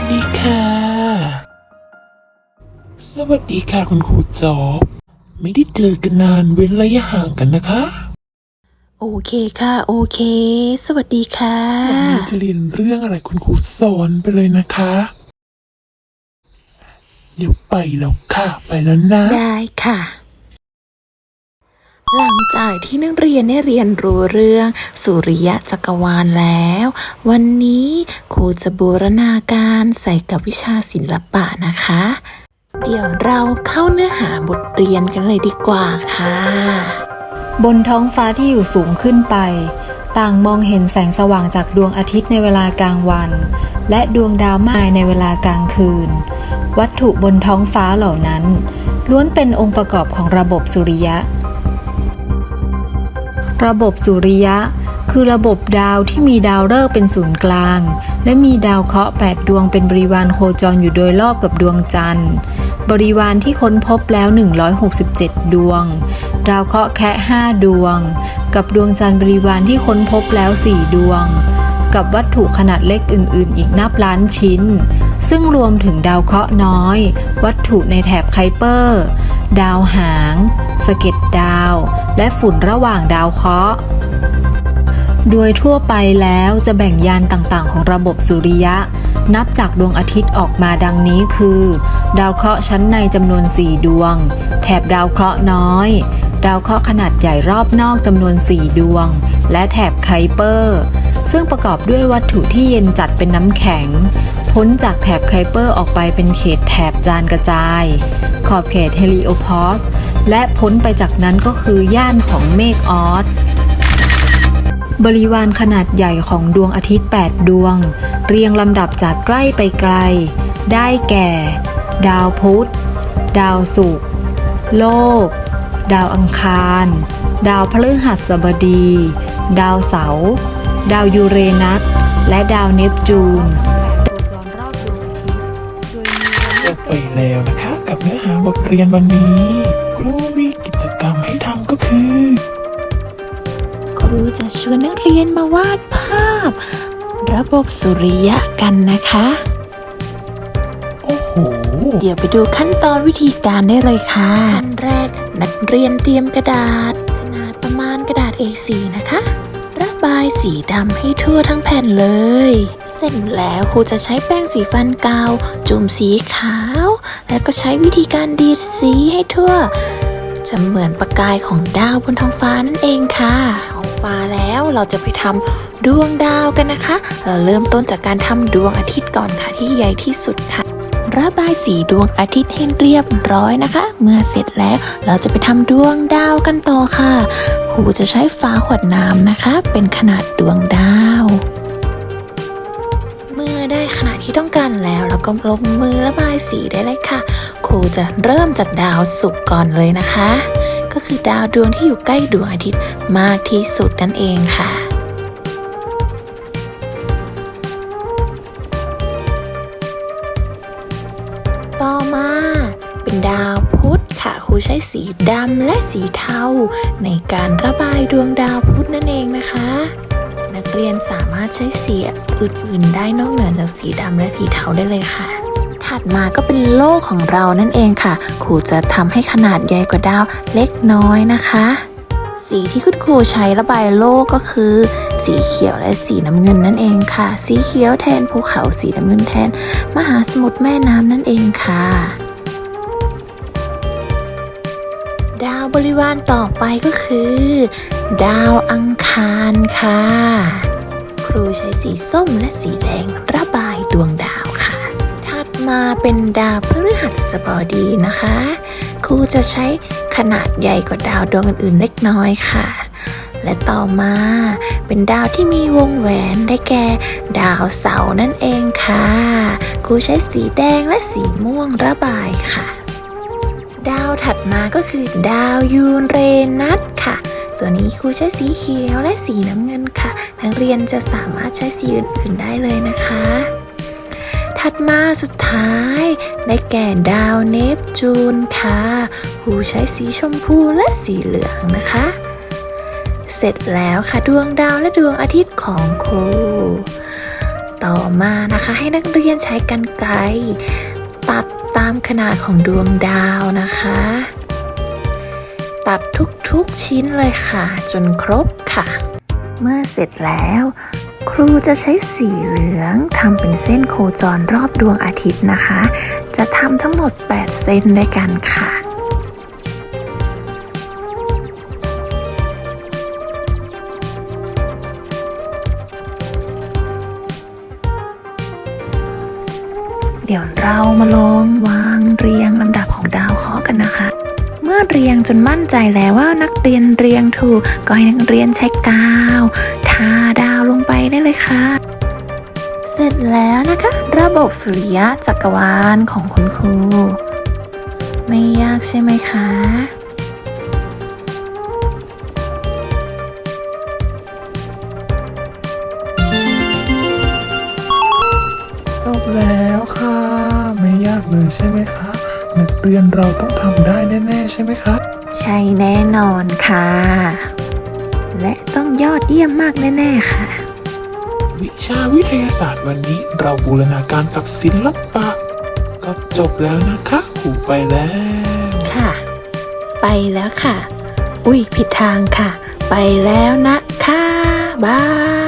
วัสดีค่ะ สวัสดีค่ะคุณครูจอบไม่ได้เจอกันนานเว้นระยะห่างกันนะคะ โอเคค่ะ โอเค สวัสดีค่ะ วันนี้จะเรียนเรื่องอะไรคุณครูสอนไปเลยนะคะ เดี๋ยวไปแล้วค่ะ ไปแล้วนะ ได้ค่ะ หลังจากที่นักเรียนได้เรียนรู้เรื่อง สุริยะจักรวาลแล้ว วันนี้ครูจะบูรณาการใส่กับวิชาศิลปะนะคะ เดี๋ยวเราเข้าเนื้อหาบทเรียนกันเลยดีกว่าค่ะ บนท้องฟ้าที่อยู่สูงขึ้นไป ต่างมองเห็นแสงสว่างจากดวงอาทิตย์ในเวลากลางวัน และดวงดาวมากมายในเวลากลางคืน วัตถุบนท้องฟ้าเหล่านั้น ล้วนเป็นองค์ประกอบของระบบสุริยะ ระบบสุริยะ คือระบบดาวที่มีดาวฤกษ์เป็นศูนย์กลาง และมีดาวเคราะห์8ดวงเป็นบริวารโคจรอยู่โดยรอบกับดวงจันทร์ บริวารที่ค้นพบแล้ว 167 ดวง ดาวเคราะห์แคะ5ดวง กับดวงจันทร์บริวารที่ค้นพบแล้ว 4 ดวง กับวัตถุขนาดเล็กอื่น ๆ อีกนับล้านชิ้น ซึ่งรวมถึงดาวเคราะห์น้อย วัตถุในแถบไคเปอร์ ดาวหางสะเก็ดดาว และฝุ่นระหว่างดาวเคราะห์ โดยทั่วไปแล้วจะแบ่งยานต่างๆ ของระบบสุริยะ นับจากดวงอาทิตย์ออกมาดังนี้คือ ดาวเคราะห์ชั้นในจำนวน 4 ดวง แถบดาวเคราะห์น้อย ดาวเคราะห์ขนาดใหญ่รอบนอกจำนวน 4 ดวง และแถบไคเปอร์ ซึ่งประกอบด้วยวัตถุที่เย็นจัดเป็นน้ำแข็ง พ้นจากแถบไคเปอร์ออกไปเป็นเขตแถบจานกระจาย ขอบเขตเฮลิโอพอสและพ้นไปจากนั้นก็คือย่านของเมฆออสบริวารขนาดใหญ่ของดวงอาทิตย์ 8 ดวง เรียงลำดับจากใกล้ไปไกล ได้แก่ ดาวพุธ ดาวศุกร์ โลก ดาวอังคาร ดาวพฤหัสบดี ดาวเสาร์ ดาวยูเรนัส และดาวเนปจูน ไปแล้วนะคะ กับเนื้อหาบทเรียนวันนี้ ครูมีกิจกรรมให้ทำก็คือ ครูจะชวนนักเรียนมาวาดภาพ ระบบสุริยะกันนะคะ โอ้โห เดี๋ยวไปดูขั้นตอนวิธีการได้เลยค่ะขั้นแรกนักเรียนเตรียมกระดาษ ขนาดประมาณกระดาษ A4 นะคะ ระบายสีดำให้ทั่วทั้งแผ่นเลย เสร็จแล้วครูจะใช้แป้งสีฟันกาว จุ่มสีขาว แล้วก็ใช้วิธีการดีดสีให้ทั่ว จะเหมือนประกายของดาวบนท้องฟ้านั่นเองค่ะท้องฟ้าแล้วเราจะไปทำดวงดาวกันนะคะ เราเริ่มต้นจากการทำดวงอาทิตย์ก่อนค่ะที่ใหญ่ที่สุดค่ะระบายสีดวงอาทิตย์ให้เรียบร้อยนะคะ เมื่อเสร็จแล้วเราจะไปทำดวงดาวกันต่อค่ะ ครูจะใช้ฝาขวดน้ำนะคะ เป็นขนาดดวงดาว ได้ขนาดที่ต้องการแล้วเราก็ลงมือระบายสีได้เลยค่ะ ครูจะเริ่มจากดาวศุกร์ก่อนเลยนะคะ ก็คือดาวดวงที่อยู่ใกล้ดวงอาทิตย์มากที่สุดนั่นเองค่ะต่อมาเป็นดาวพุธค่ะครูใช้สีดำและสีเทาในการระบายดวงดาวพุธนั่นเองนะคะ นักเรียนสามารถใช้สีอื่นๆ ได้นอกเหนือจากสีดำและสีเทาได้เลยค่ะ ถัดมาก็เป็นโลกของเรานั่นเองค่ะครูจะทำให้ขนาดใหญ่กว่าดาวเล็กน้อยนะคะ สีที่คุณครูใช้ระบายโลกก็คือ สีเขียวและสีน้ำเงินนั่นเองค่ะ สีเขียวแทนภูเขาสีน้ำเงินแทน มหาสมุทรแม่น้ำนั่นเองค่ะ ดาวบริวารต่อไปก็คือ ดาวอังคารค่ะ ครูใช้สีส้มและสีแดงระบายดวงดาวค่ะ ถัดมาเป็นดาวพฤหัสบดีนะคะ ครูจะใช้ขนาดใหญ่กว่าดาวดวงอื่นๆเล็กน้อยค่ะ และต่อมาเป็นดาวที่มีวงแหวนได้แก่ดาวเสาร์นั่นเองค่ะ ครูใช้สีแดงและสีม่วงระบายค่ะ ดาวถัดมาก็คือดาวยูเรนัสค่ะ ตัวนี้ครูใช้สีเขียวและสีน้ำเงินค่ะ นักเรียนจะสามารถใช้สีอื่นๆได้เลยนะคะ ถัดมาสุดท้ายได้แก่ดาวเนปจูนค่ะครูใช้สีชมพูและสีเหลืองนะคะ เสร็จแล้วค่ะดวงดาวและดวงอาทิตย์ของครู ต่อมานะคะให้นักเรียนใช้กันไกรตัด ตามขนาดของดวงดาวนะคะ ตัดทุกๆชิ้นเลยค่ะ จนครบค่ะ เมื่อเสร็จแล้ว ครูจะใช้สีเหลืองทำเป็นเส้นโคจรรอบดวงอาทิตย์นะคะ จะทำทั้งหมด 8 เส้นด้วยกันค่ะ เดี๋ยวเรามาลองวางเรียงลำดับของดาวเคราะห์กันนะคะ เมื่อเรียงจนมั่นใจแล้วว่านักเรียนเรียงถูกก็ให้นักเรียนใช้กาวทาดาวลงไปได้เลยค่ะ เสร็จแล้วนะคะ ระบบสุริยะจักรวาลของคุณครู ไม่ยากใช่ไหมคะจบแล้วค่ะ ไม่ยากเลยใช่ไหมคะนักเรียนเราต้องทำได้แน่ๆใช่ไหมครับใช่แน่นอนค่ะ และต้องยอดเยี่ยมมากแน่ๆค่ะ วิชาวิทยาศาสตร์วันนี้เราบูรณาการกับศิลปะ ก็จบแล้วนะคะครูไปแล้ว ค่ะ ไปแล้วค่ะ อุ้ยผิดทางค่ะ ไปแล้วนะคะบาย